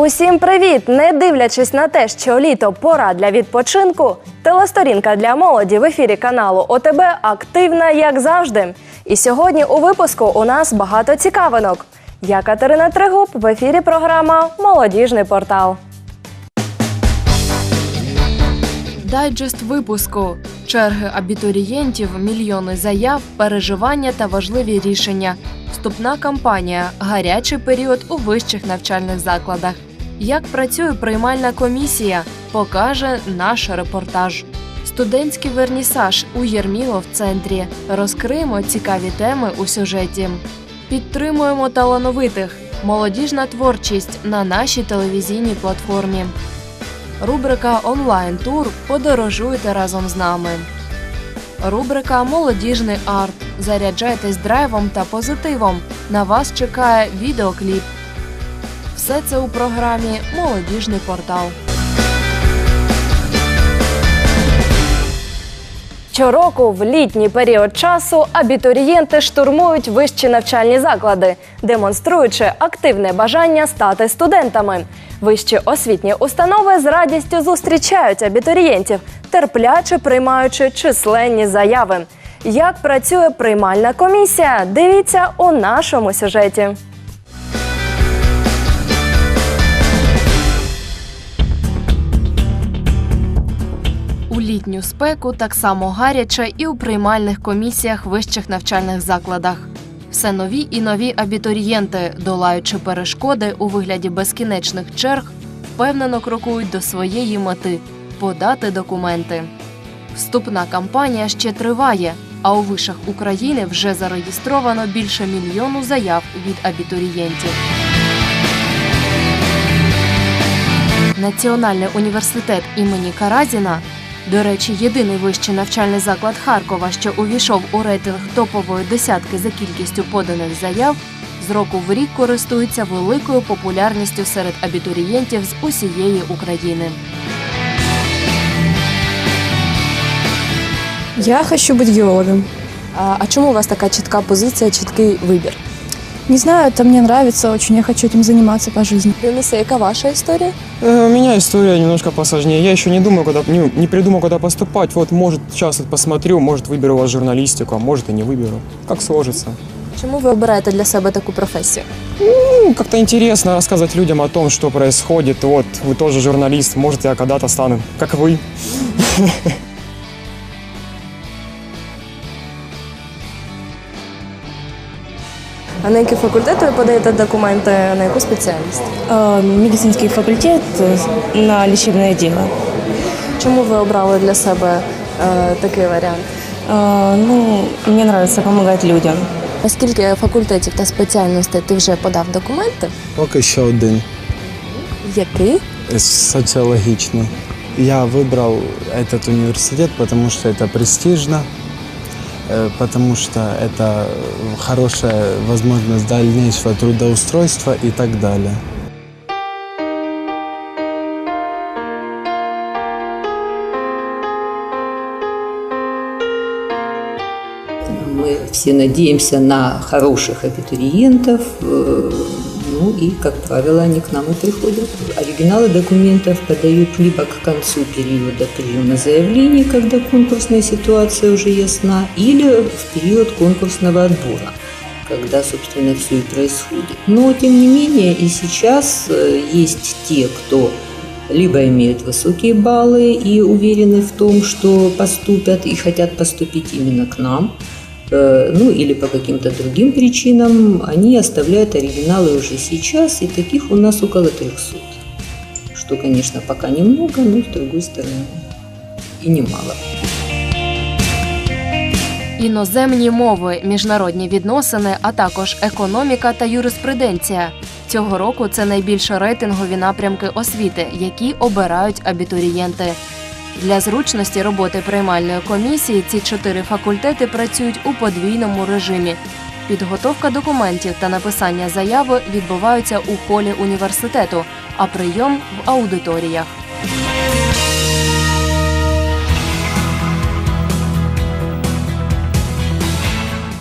Усім привіт! Не дивлячись на те, що літо пора для відпочинку, телесторінка для молоді в ефірі каналу ОТБ активна, як завжди. І сьогодні у випуску у нас багато цікавинок. Я Катерина Тригуб в ефірі програма Молодіжний портал. Дайджест випуску. Черги абітурієнтів, мільйони заяв, переживання та важливі рішення. Вступна кампанія. Гарячий період у вищих навчальних закладах. Як працює приймальна комісія, покаже наш репортаж. Студентський вернісаж у Єрміло в центрі. Розкриємо цікаві теми у сюжеті. Підтримуємо талановитих. Молодіжна творчість на нашій телевізійній платформі. Рубрика Онлайн-тур Подорожуйте разом з нами. Рубрика Молодіжний арт. Заряджайтесь драйвом та позитивом. На вас чекає відеокліп. Все це у програмі Молодіжний портал. Щороку в літній період часу абітурієнти штурмують вищі навчальні заклади, демонструючи активне бажання стати студентами. Вищі освітні установи з радістю зустрічають абітурієнтів, терпляче приймаючи численні заяви. Як працює приймальна комісія? Дивіться у нашому сюжеті. Літню спеку так само гаряче і у приймальних комісіях вищих навчальних закладах. Все нові і нові абітурієнти, долаючи перешкоди у вигляді безкінечних черг, впевнено крокують до своєї мети подати документи. Вступна кампанія ще триває, а у вишах України вже зареєстровано більше мільйону заяв від абітурієнтів. Національний університет імені Каразіна, до речі, єдиний вищий навчальний заклад Харкова, що увійшов у рейтинг топової десятки за кількістю поданих заяв, з року в рік користується великою популярністю серед абітурієнтів з усієї України. Я хочу быть геологом. А, а чому у вас така чітка позиція, чіткий вибір? Не знаю, это мне нравится очень, я хочу этим заниматься по жизни. Денисе, яка ваша історія? Э, У меня история немножко посложнее. Я еще не думаю, куда, не, не придумал, куда поступать. Вот, может, сейчас вот посмотрю, может, выберу у вас журналистику, а может, и не выберу. Как сложится. Чому ви обираєте для себе таку професію? Ну, как-то интересно рассказывать людям о том, что происходит. Вот, вы тоже журналист, может, я когда-то стану, как вы. А на який факультет ви подаєте документи, на яку спеціальність? Э, Медицинский факультет э, на лечебное дело. Чому ви обрали для себе е, такий варіант? Э, Ну, мне нравится помогать людям. Оскільки факультетів та спеціальностей ти вже подав документи? Поки що один Який? соціологічний. Я выбрал этот университет, потому что это престижно, э, Потому что это хорошая возможность дальнейшего трудоустройства и так далее. Мы все надеемся на хороших абитуриентов, э, и, как правило, они к нам и приходят. Оригиналы документов подают либо к концу периода приема заявлений, когда конкурсная ситуация уже ясна, или в период конкурсного отбора когда, собственно, все и происходит. Но, тем не менее, и сейчас э, есть те, кто либо имеют высокие баллы и уверены в том, что поступят и хотят поступить именно к нам, ну или по каким-то другим причинам, они оставляют оригиналы уже сейчас, и таких у нас около 300. Что, конечно, пока немного, но с другой стороны и немало. Іноземні мови, міжнародні відносини, а також економіка та юриспруденція. Цього року це найбільш рейтингові напрямки освіти, які обирають абітурієнти. Для зручності роботи приймальної комісії ці чотири факультети працюють у подвійному режимі. Підготовка документів та написання заяви відбуваються у холі університету, а прийом в аудиторіях.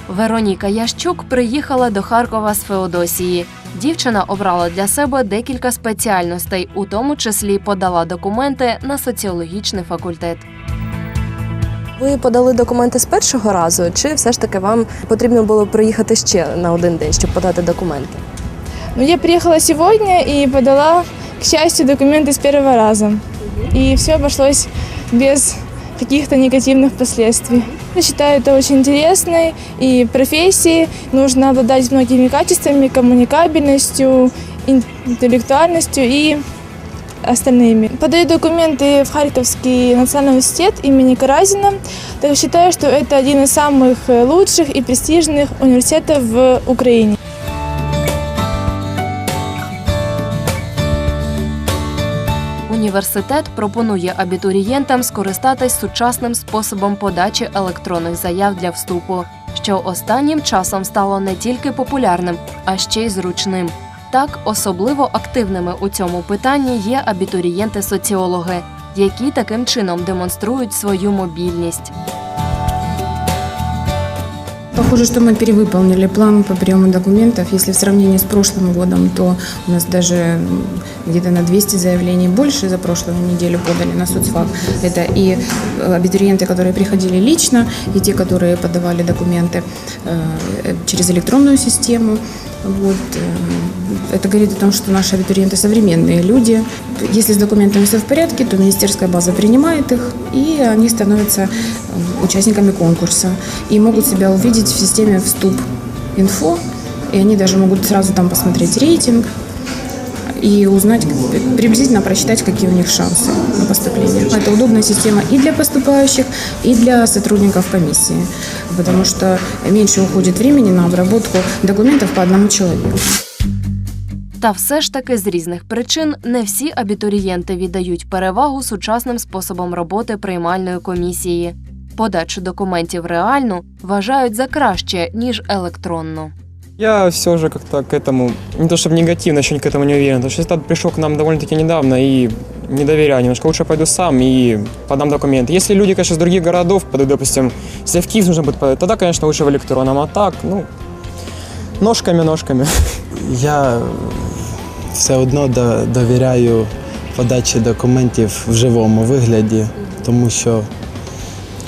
Вероніка Ящук приїхала до Харкова з Феодосії. Дівчина обрала для себе декілька спеціальностей, у тому числі подала документи на соціологічний факультет. Ви подали документи з першого разу, чи все ж таки вам потрібно було приїхати ще на один день, щоб подати документи? Ну, я приехала сегодня и подала, к счастью, документы с первого раза. И все обошлось без каких-то негативных последствий. Я считаю это очень интересной и профессией. Нужно обладать многими качествами, коммуникабельностью, интеллектуальностью и остальными. Подаю документы в Харьковский национальный университет имени Каразина. Так считаю, что это один из самых лучших и престижных университетов в Украине. Університет пропонує абітурієнтам скористатись сучасним способом подачі електронних заяв для вступу, що останнім часом стало не тільки популярним, а ще й зручним. Так, особливо активними у цьому питанні є абітурієнти-соціологи, які таким чином демонструють свою мобільність. Похоже, что мы перевыполнили план по приему документов. Если в сравнении с прошлым годом, то у нас даже где-то на 200 заявлений больше за прошлую неделю подали на соцфак. Это и э, абитуриенты, которые приходили лично, и те, которые подавали документы э, через электронную систему. Вот. э, Это говорит о том, что наши абитуриенты современные люди. Если с документами все в порядке, то министерская база принимает их, и они становятся э, участниками конкурса и могут себя увидеть в системе вступ инфо, и они даже могут сразу там посмотреть рейтинг и узнать, приблизительно прочитать, какие у них шансы на поступление. Это удобная система и для поступающих, и для сотрудников комиссии, потому что меньше уходит времени на обработку документов по одному человеку. Та все ж таки з різних причин не всі абітурієнти віддають перевагу сучасним способам роботи приймальної комісії Подачу документів реальну вважають за краще ніж електронну. Я все же как-то к этому, не то чтобы негативно, еще к этому не уверен, потому что Стат пришел к нам довольно-таки недавно и не доверяю немножко. Лучше пойду сам и подам документы. Если люди, конечно, из других городов подают, допустим, если в Киев нужно будет подать, тогда, конечно, лучше в электронном, а так, ну, ножками-ножками. Я все одно до- довіряю подачі документів в живому вигляді, тому що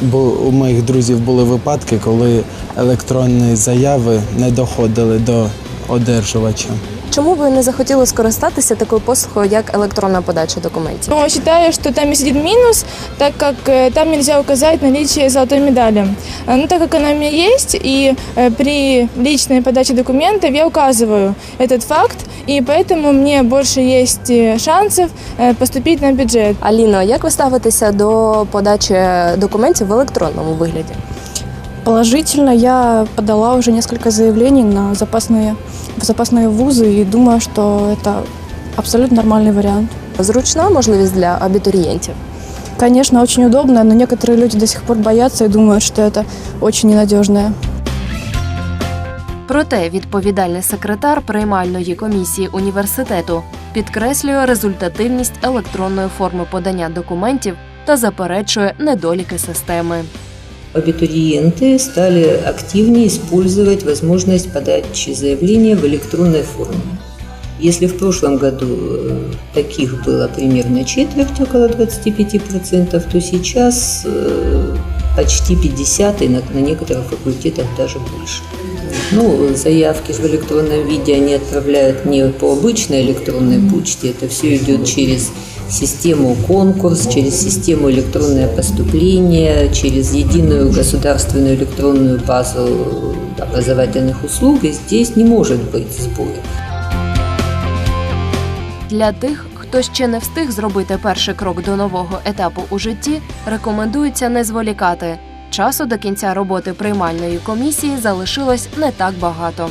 бо у моїх друзів були випадки, коли електронні заяви не доходили до одержувача. Чому ви не захотіли скористатися такою послугою, як електронна подача документів? Но считаю, что там есть один минус, так как э, там нельзя указать наличие золотой медали. А, Ну, так как она у меня есть, и э, при личной подаче документов я указываю этот факт, и поэтому мне больше есть э, шансов э, поступить на бюджет. Аліно, як ви ставитеся до подачі документів в електронному вигляді? Положительно, я подала уже несколько заявлений на запасные, в запасные вузы и думаю, что это абсолютно нормальный вариант. Зручна можливість для абітурієнтів. Конечно, очень удобно, но некоторые люди до сих пор боятся и думают, что это очень ненадежное. Проте відповідальний секретар приймальної комісії університету підкреслює результативність електронної форми подання документів та заперечує недоліки системи. Абитуриенты стали активнее использовать возможность подачи заявления в электронной форме. Если в прошлом году э, таких было примерно четверть, около 25%, то сейчас э, почти 50% и на, на некоторых факультетах даже больше. Ну, заявки в электронном виде они отправляют не по обычной электронной почте, это все идет через систему конкурс, через систему электронное поступление, через единую государственную электронную базу образовательных услуг, и здесь не может быть сбоев. Для тих, хто ще не встиг зробити перший крок до нового етапу у житті, рекомендується не зволікати. Часу до кінця роботи приймальної комісії залишилось не так багато.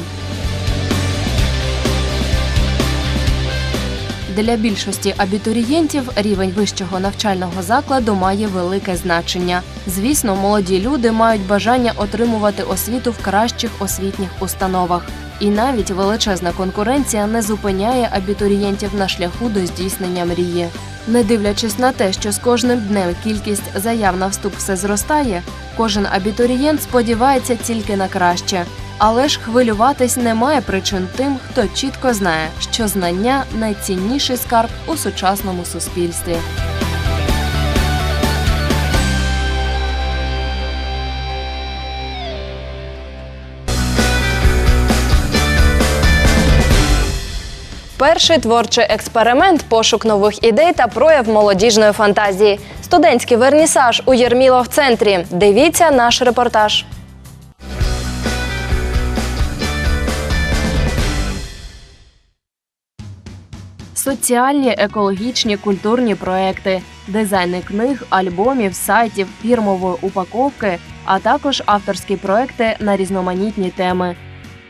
Для більшості абітурієнтів рівень вищого навчального закладу має велике значення. Звісно, молоді люди мають бажання отримувати освіту в кращих освітніх установах. І навіть величезна конкуренція не зупиняє абітурієнтів на шляху до здійснення мрії. Не дивлячись на те, що з кожним днем кількість заяв на вступ все зростає, кожен абітурієнт сподівається тільки на краще. Але ж хвилюватись немає причин тим, хто чітко знає, що знання найцінніший скарб у сучасному суспільстві. Перший творчий експеримент, пошук нових ідей та прояв молодіжної фантазії. Студентський вернісаж у Єрмілов центрі. Дивіться наш репортаж. Соціальні, екологічні, культурні проекти, дизайни книг, альбомів, сайтів, фірмової упаковки, а також авторські проекти на різноманітні теми.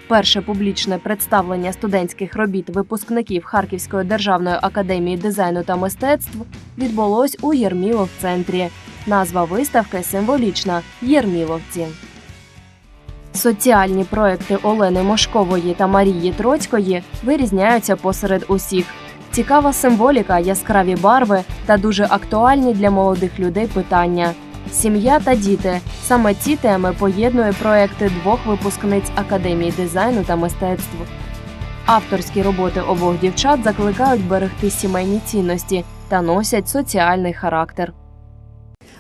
Перше публічне представлення студентських робіт випускників Харківської державної академії дизайну та мистецтв відбулось у Єрмілов центрі. Назва виставки символічна Єрміловці. Соціальні проекти Олени Мошкової та Марії Троцької вирізняються посеред усіх. Цікава символіка, яскраві барви та дуже актуальні для молодих людей питання. Сім'я та діти саме ці теми поєднує проекти двох випускниць Академії дизайну та мистецтв. Авторські роботи обох дівчат закликають берегти сімейні цінності та носять соціальний характер.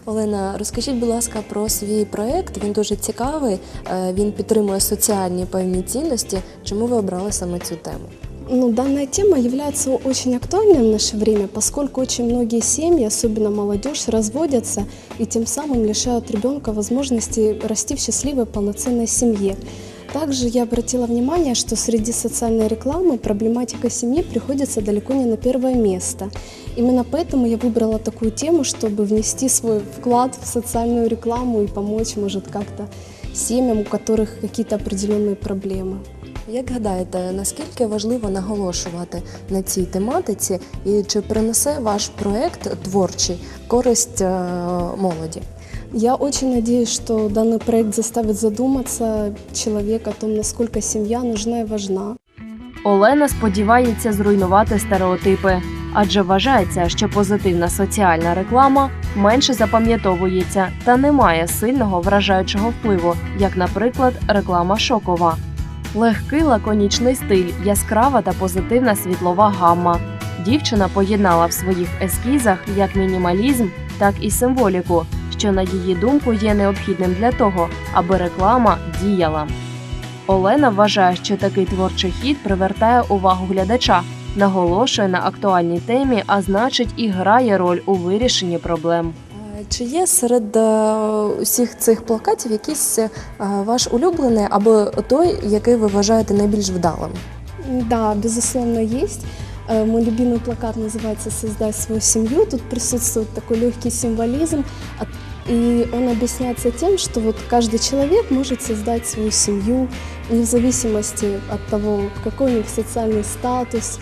Олена, розкажіть, будь ласка, про свій проєкт. Він дуже цікавий. е, Він підтримує соціальні певні цінності. Чому ви обрали саме цю тему? Ну, данная тема является очень актуальной в наше время, поскольку очень многие семьи, особенно молодежь, разводятся и тем самым лишают ребенка возможности расти в счастливой полноценной семье. Также я обратила внимание, что среди социальной рекламы проблематика семьи приходится далеко не на первое место. Именно поэтому я выбрала такую тему, чтобы внести свой вклад в социальную рекламу и помочь, может, как-то семьям, у которых какие-то определенные проблемы. Як гадаєте, наскільки важливо наголошувати на цій тематиці, і чи принесе ваш проєкт творчий користь е, молоді? Я очень надеюсь, что данный проект заставит задуматься человека о том, насколько семья нужна и важна. Олена сподівається зруйнувати стереотипи, адже вважається, що позитивна соціальна реклама менше запам'ятовується та не має сильного вражаючого впливу, як, наприклад, реклама шокова. Легкий лаконічний стиль, яскрава та позитивна світлова гамма. Дівчина поєднала в своїх ескізах як мінімалізм, так і символіку, що, на її думку, є необхідним для того, аби реклама діяла. Олена вважає, що такий творчий хід привертає увагу глядача, наголошує на актуальній темі, а значить і грає роль у вирішенні проблем. Е, Чи є серед е, усіх цих плакатів якийсь е, ваш улюблений або той, який ви вважаєте найбільш вдалим? Да, безусловно, есть. Э, Мой любимый плакат называется «Создай свою семью». Тут присутствует такой легкий символизм, от- и он объясняется тем, что вот каждый человек может создать свою семью, не в зависимости от того, какой у них социальный статус.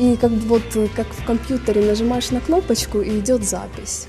И как бы вот э, как в компьютере нажимаешь на кнопочку и идет запись.